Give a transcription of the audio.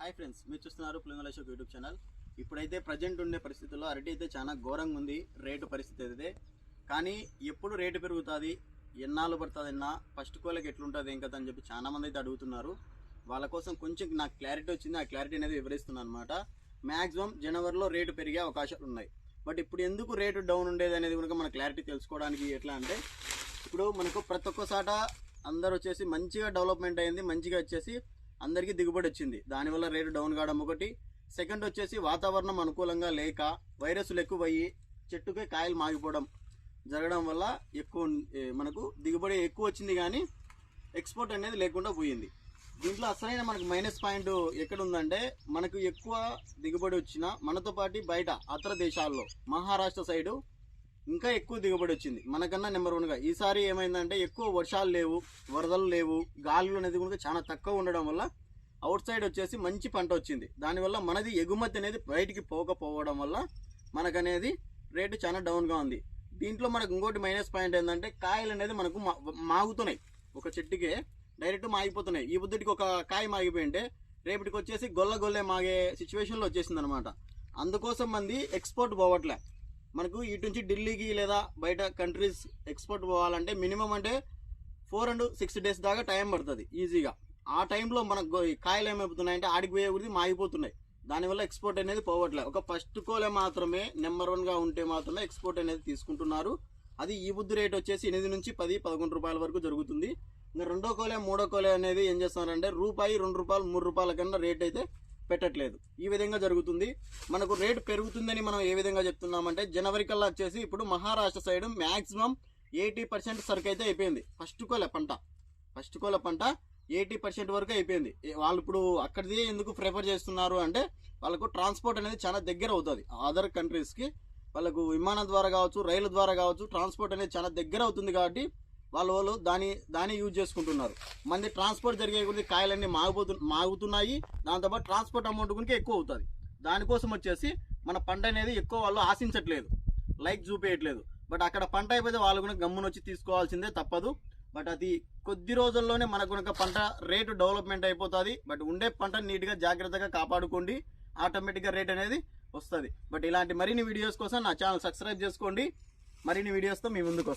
Hi friends మీరు చూస్తున్నారు పులింగల షోక్ యూట్యూబ్ ఛానల్. ఇప్పుడైతే ప్రజెంట్ ఉండే పరిస్థితుల్లో అరటి అయితే చాలా ఘోరంగా ఉంది. రేటు పరిస్థితి అయితే. కానీ ఎప్పుడు రేటు పెరుగుతుంది ఎన్నాళ్ళు పడుతుంది అన్న ఫస్ట్ కోళ్ళకి ఎట్లుంటుంది ఏం కదా అని చెప్పి చాలా మంది అయితే అడుగుతున్నారు. వాళ్ళ కోసం కొంచెం నాకు క్లారిటీ వచ్చింది ఆ క్లారిటీ అనేది వివరిస్తున్నాను అనమాట మ్యాక్సిమం జనవరిలో రేటు పెరిగే అవకాశాలు ఉన్నాయి. బట్ ఇప్పుడు ఎందుకు రేటు డౌన్ ఉండేది అనేది కనుక మన క్లారిటీ తెలుసుకోవడానికి ఎట్లా అంటే ఇప్పుడు మనకు ప్రతి ఒక్కసాట అందరు వచ్చేసి మంచిగా డెవలప్మెంట్ అయింది మంచిగా వచ్చేసి అందరికీ దిగుబడి వచ్చింది. దానివల్ల రేటు డౌన్ కావడం ఒకటి. సెకండ్ వచ్చేసి వాతావరణం అనుకూలంగా లేక వైరస్లు ఎక్కువ అయ్యి చెట్టుకే కాయలు మాగిపోవడం జరగడం వల్ల ఎక్కువ మనకు దిగుబడి ఎక్కువ వచ్చింది కానీ ఎక్స్పోర్ట్ అనేది లేకుండా పోయింది. దీంట్లో అసలైన మనకు మైనస్ పాయింట్ ఎక్కడ ఉందంటే మనకు ఎక్కువ దిగుబడి వచ్చిన మనతో పాటు బయట అతర దేశాల్లో మహారాష్ట్ర సైడు ఇంకా ఎక్కువ దిగుబడి వచ్చింది. మనకన్నా నెంబర్ వన్గా. ఈసారి ఏమైందంటే ఎక్కువ వర్షాలు లేవు వరదలు లేవు గాలులు అనేది కూడా చాలా తక్కువ ఉండడం వల్ల అవుట్ సైడ్ వచ్చేసి మంచి పంట వచ్చింది. దానివల్ల మనది ఎగుమతి అనేది బయటికి పోకపోవడం వల్ల మనకనేది రేటు చాలా డౌన్గా ఉంది. దీంట్లో మనకు ఇంకోటి మైనస్ పాయింట్ ఏంటంటే కాయలు అనేది మనకు మాగుతున్నాయి. ఒక చెట్టుకే డైరెక్ట్ మాగిపోతున్నాయి. ఈ బుద్ధుడికి ఒక కాయ మాగిపోయింటే రేపటికి వచ్చేసి గొల్ల గొల్లే మాగే సిచ్యువేషన్లో వచ్చేసింది అనమాట అందుకోసం మంది ఎక్స్పోర్ట్ పోవట్లే. మనకు ఇటు నుంచి ఢిల్లీకి లేదా బయట కంట్రీస్ ఎక్స్పోర్ట్ పోవాలంటే మినిమం అంటే ఫోర్ అండ్ సిక్స్ డేస్ దాకా టైం పడుతుంది ఈజీగా ఆ టైంలో మనకు కాయలు ఏమైపోతున్నాయంటే ఆడికి పోయే గురించి మాగిపోతున్నాయి. దానివల్ల ఎక్స్పోర్ట్ అనేది పోవట్లేదు. ఒక ఫస్ట్ కోలే మాత్రమే నెంబర్ వన్గా ఉంటే మాత్రమే ఎక్స్పోర్ట్ అనేది తీసుకుంటున్నారు. అది ఈ బుద్ధి రేట్ వచ్చేసి ఎనిమిది నుంచి పది పదకొండు రూపాయల వరకు జరుగుతుంది. ఇంకా రెండో కోలే మూడో కోలే అనేది ఏం చేస్తున్నారంటే రూపాయి రెండు రూపాయలు మూడు రూపాయల కన్నా రేట్ అయితే పెట్టట్లేదు. ఈ విధంగా జరుగుతుంది. మనకు రేటు పెరుగుతుందని మనం ఏ విధంగా చెప్తున్నామంటే జనవరి కల్లా వచ్చేసి ఇప్పుడు Maharashtra side maximum eighty percent సరుకు అయితే అయిపోయింది. ఫస్ట్ కోల పంట. ఫస్ట్ కోల పంట ఎయిటీ పర్సెంట్ వరకు అయిపోయింది. వాళ్ళు ఇప్పుడు అక్కడిది ఎందుకు ప్రిఫర్ చేస్తున్నారు అంటే వాళ్ళకు ట్రాన్స్పోర్ట్ అనేది చాలా దగ్గర అవుతుంది. అదర్ కంట్రీస్కి వాళ్ళకు విమానం ద్వారా కావచ్చు రైలు ద్వారా కావచ్చు ట్రాన్స్పోర్ట్ అనేది చాలా దగ్గర అవుతుంది కాబట్టి వాళ్ళు వాళ్ళు దాని దాన్ని యూజ్ చేసుకుంటున్నారు. మంది ట్రాన్స్పోర్ట్ జరిగే కొద్ది కాయలన్నీ మాగిపోతు మాగుతున్నాయి. దాంతోపాటు ట్రాన్స్పోర్ట్ అమౌంట్ గురించి ఎక్కువ అవుతుంది దానికోసం వచ్చేసి మన పంట అనేది ఎక్కువ వాళ్ళు ఆశించట్లేదు. లైక్ చూపేయట్లేదు. బట్ అక్కడ పంట అయిపోతే వాళ్ళు కూడా గమ్మున వచ్చి తీసుకోవాల్సిందే తప్పదు. బట్ అది కొద్ది రోజుల్లోనే మనకు కనుక పంట రేటు డెవలప్మెంట్ అయిపోతుంది. బట్ ఉండే పంట నీట్గా జాగ్రత్తగా కాపాడుకోండి. ఆటోమేటిక్గా రేట్ అనేది వస్తుంది. బట్ ఇలాంటి మరిన్ని వీడియోస్ కోసం నా ఛానల్ సబ్స్క్రైబ్ చేసుకోండి. మరిన్ని వీడియోస్తో మీ ముందుకు